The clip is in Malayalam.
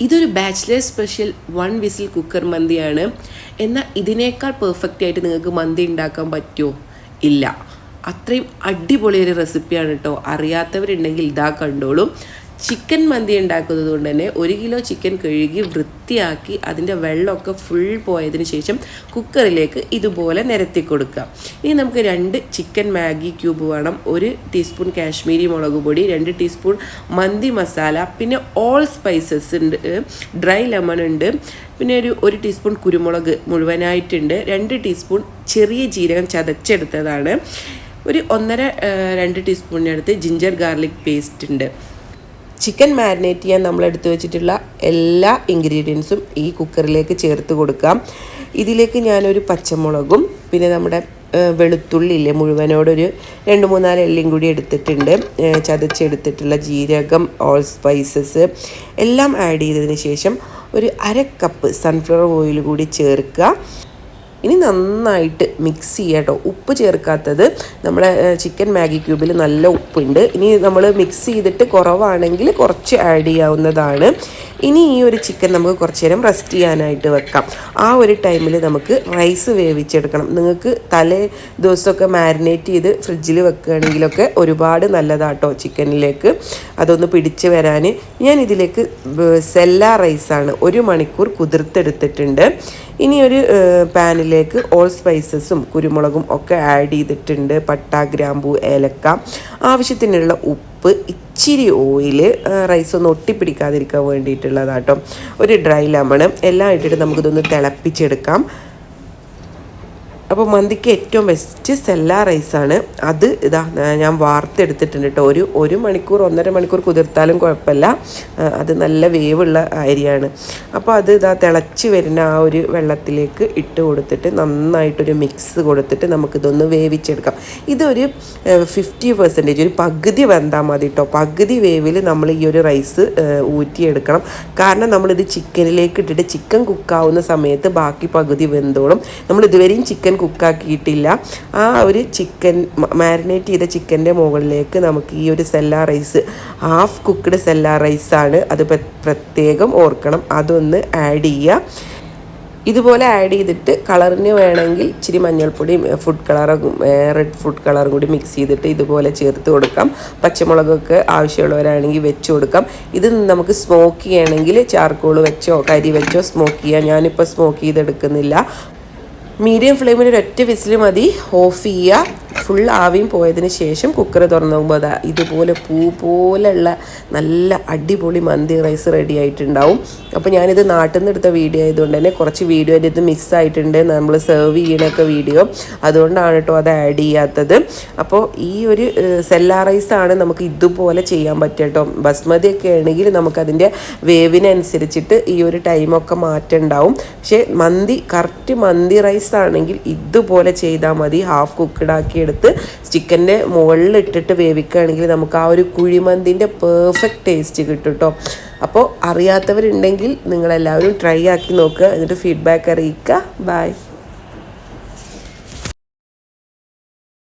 ഇതൊരു bachelors special one whistle cooker മന്തിയാണ്. എന്നാൽ ഇതിനേക്കാൾ പെർഫെക്റ്റ് ആയിട്ട് നിങ്ങൾക്ക് മന്തി ഉണ്ടാക്കാൻ പറ്റുമോ? ഇല്ല. അത്രയും അടിപൊളിയൊരു റെസിപ്പിയാണ് കേട്ടോ അറിയാത്തവരുണ്ടെങ്കിൽ ഇതാ കണ്ടോളൂ. ചിക്കൻ മന്തി ഉണ്ടാക്കുന്നത് കൊണ്ട് തന്നെ ഒരു കിലോ ചിക്കൻ കഴുകി വൃത്തിയാക്കി അതിന്റെ വെള്ളമൊക്കെ ഫുൾ പോയതിന് ശേഷം കുക്കറിലേക്ക് ഇതുപോലെ നിരത്തി കൊടുക്കുക. ഇനി നമുക്ക് രണ്ട് ചിക്കൻ മാഗി ക്യൂബ് വേണം ഒരു ടീസ്പൂൺ കാശ്മീരി മുളക് പൊടി രണ്ട് ടീസ്പൂൺ മന്തി മസാല പിന്നെ ഓൾ സ്പൈസസ് ഉണ്ട് ഡ്രൈ ലെമൺ ഉണ്ട് പിന്നെ ഒരു ഒരു ടീസ്പൂൺ കുരുമുളക് മുഴുവനായിട്ടുണ്ട് രണ്ട് ടീസ്പൂൺ ചെറിയ ജീരകം ചതച്ചെടുത്തതാണ് ഒരു ഒന്നര രണ്ട് ടീസ്പൂണിനടുത്ത് ജിഞ്ചർ ഗാർലിക് പേസ്റ്റ് ഉണ്ട്. ചിക്കൻ മാരിനേറ്റ് ചെയ്യാൻ നമ്മൾ എടുത്തു വെച്ചിട്ടുള്ള എല്ലാ ഇൻഗ്രീഡിയൻസും ഈ കുക്കറിലേക്ക് ചേർത്ത് കൊടുക്കാം. ഇതിലേക്ക് ഞാനൊരു പച്ചമുളകും പിന്നെ നമ്മുടെ ഏഹ്, വെളുത്തുള്ളി ഇല്ലേ മുഴുവനോടൊരു രണ്ട് മൂന്നാൽ എല്ലും കൂടി എടുത്തിട്ടുണ്ട്. ചതച്ചെടുത്തിട്ടുള്ള ജീരകം ഓൾ സ്പൈസസ് എല്ലാം ആഡ് ചെയ്തതിന് ശേഷം ഒരു അര കപ്പ് സൺഫ്ലവർ ഓയിൽ കൂടി ചേർക്കുക. ഇനി നന്നായിട്ട് മിക്സ് ചെയ്യുക കേട്ടോ ഉപ്പ് ചേർക്കാത്തത് നമ്മുടെ ചിക്കൻ മാഗി ക്യൂബിൽ നല്ല ഉപ്പുണ്ട്. ഇനി നമ്മൾ മിക്സ് ചെയ്തിട്ട് കുറവാണെങ്കിൽ കുറച്ച് ആഡ് ചെയ്യാവുന്നതാണ്. ഇനി ഈ ഒരു ചിക്കൻ നമുക്ക് കുറച്ച് നേരം റെസ്റ്റ് ചെയ്യാനായിട്ട് വെക്കാം. ആ ഒരു ടൈമിൽ നമുക്ക് റൈസ് വേവിച്ചെടുക്കണം. നിങ്ങൾക്ക് തലേ ദിവസമൊക്കെ മാരിനേറ്റ് ചെയ്ത് ഫ്രിഡ്ജിൽ വെക്കുകയാണെങ്കിലൊക്കെ ഒരുപാട് നല്ലതാട്ടോ ചിക്കനിലേക്ക് അതൊന്ന് പിടിച്ച് വരാൻ ഞാൻ ഇതിലേക്ക് സെല്ല റൈസാണ് ഒരു മണിക്കൂർ കുതിർത്തെടുത്തിട്ടുണ്ട്. ഇനി ഒരു പാനിലേക്ക് ഓൾ സ്പൈസസും കുരുമുളകും ഒക്കെ ആഡ് ചെയ്തിട്ടുണ്ട്. പട്ട ഗ്രാമ്പു ഏലക്ക. ആവശ്യത്തിനുള്ള ഉപ്പ് ഇച്ചിരി ഓയിൽ റൈസ് ഒന്ന് ഒട്ടിപ്പിടിക്കാതിരിക്കാൻ വേണ്ടിയിട്ടുള്ളതാട്ടോ. ഒരു ഡ്രൈ ലെമൺ എല്ലാം ഇട്ടിട്ട് നമുക്കിതൊന്ന് തിളപ്പിച്ചെടുക്കാം. അപ്പോൾ മന്തിക്ക് ഏറ്റവും ബെസ്റ്റ് സെല്ല റൈസാണ് അത് ഇതാ ഞാൻ വാർത്തെടുത്തിട്ടുണ്ട് കേട്ടോ ഒരു ഒരു മണിക്കൂർ ഒന്നര മണിക്കൂർ കുതിർത്താലും കുഴപ്പമില്ല. അത് നല്ല വേവുള്ള അരിയാണ്. അപ്പോൾ അത് ഇതാ തിളച്ച് വരുന്ന ആ ഒരു വെള്ളത്തിലേക്ക് ഇട്ട് കൊടുത്തിട്ട് നന്നായിട്ടൊരു മിക്സ് കൊടുത്തിട്ട് നമുക്കിതൊന്ന് വേവിച്ചെടുക്കാം. ഇതൊരു ഫിഫ്റ്റി പെർസെന്റേജ് ഒരു പകുതി വെന്താൽ മതി കേട്ടോ പകുതി വേവിൽ നമ്മൾ ഈ ഒരു റൈസ് ഊറ്റിയെടുക്കണം. കാരണം നമ്മളിത് ചിക്കനിലേക്ക് ഇട്ടിട്ട് ചിക്കൻ കുക്കാവുന്ന സമയത്ത് ബാക്കി പകുതി വെന്തോളും. നമ്മൾ ഇതുവരെയും ചിക്കൻ കുക്കാക്കിയിട്ടില്ല. ആ ഒരു ചിക്കൻ മാരിനേറ്റ് ചെയ്ത ചിക്കന്റെ മുകളിലേക്ക് നമുക്ക് ഈ ഒരു sella rice half cooked sella റൈസാണ് അത് പ്ര- പ്രത്യേകം ഓർക്കണം. അതൊന്ന് ആഡ് ചെയ്യുക. ഇതുപോലെ ആഡ് ചെയ്തിട്ട് കളറിന് വേണമെങ്കിൽ ഇച്ചിരി മഞ്ഞൾപ്പൊടിയും ഫുഡ് കളറും റെഡ് ഫുഡ് കളറും കൂടി മിക്സ് ചെയ്തിട്ട് ഇതുപോലെ ചേർത്ത് കൊടുക്കാം. പച്ചമുളകൊക്കെ ആവശ്യമുള്ളവരാണെങ്കിൽ വെച്ച് കൊടുക്കാം. ഇത് നമുക്ക് സ്മോക്ക് ചെയ്യണമെങ്കിൽ ചാർക്കോൾ വെച്ചോ കരി വെച്ചോ സ്മോക്ക് ചെയ്യാം. ഞാനിപ്പോൾ സ്മോക്ക് ചെയ്തെടുക്കുന്നില്ല. മീഡിയം ഫ്ലെയിമിൽ ഒരൊറ്റ വിസിൽ മതി. ഓഫ് ചെയ്യുക ഫുൾ ആവിയും പോയതിന് ശേഷം കുക്കർ തുറന്ന് നോക്കുമ്പോൾ അതാ ഇതുപോലെ പൂ പോലെയുള്ള നല്ല അടിപൊളി മന്തി റൈസ് റെഡി ആയിട്ടുണ്ടാവും. അപ്പോൾ ഞാനിത് നാട്ടിൽ നിന്ന് എടുത്ത വീഡിയോ ആയതുകൊണ്ട് തന്നെ കുറച്ച് വീഡിയോ എന്റെ ഇത് മിസ്സായിട്ടുണ്ട് നമ്മൾ സെർവ് ചെയ്യണൊക്കെ വീഡിയോ അതുകൊണ്ടാണ് കേട്ടോ അത് ആഡ് ചെയ്യാത്തത്. അപ്പോൾ ഈ ഒരു സെല്ലാ റൈസാണ് നമുക്ക് ഇതുപോലെ ചെയ്യാൻ പറ്റുക കേട്ടോ ബസ്മതി ഒക്കെ ആണെങ്കിൽ നമുക്കതിന്റെ വേവിനനുസരിച്ചിട്ട് ഈ ഒരു ടൈമൊക്കെ മാറ്റം ഉണ്ടാവും. പക്ഷേ മന്തി കറക്റ്റ് മന്തി റൈസ് ആണെങ്കിൽ ഇതുപോലെ ചെയ്താൽ മതി. ഹാഫ് കുക്കഡ് ആക്കി എടുത്ത് ചിക്കന്റെ മുകളിൽ ഇട്ടിട്ട് വേവിക്കുകയാണെങ്കിൽ നമുക്ക് ആ ഒരു കുഴിമന്തിന്റെ പെർഫെക്റ്റ് ടേസ്റ്റ് കിട്ടും കേട്ടോ അപ്പോൾ അറിയാത്തവരുണ്ടെങ്കിൽ നിങ്ങളെല്ലാവരും ട്രൈ ആക്കി നോക്കുക. എന്നിട്ട് ഫീഡ്ബാക്ക് അറിയിക്കുക. ബൈ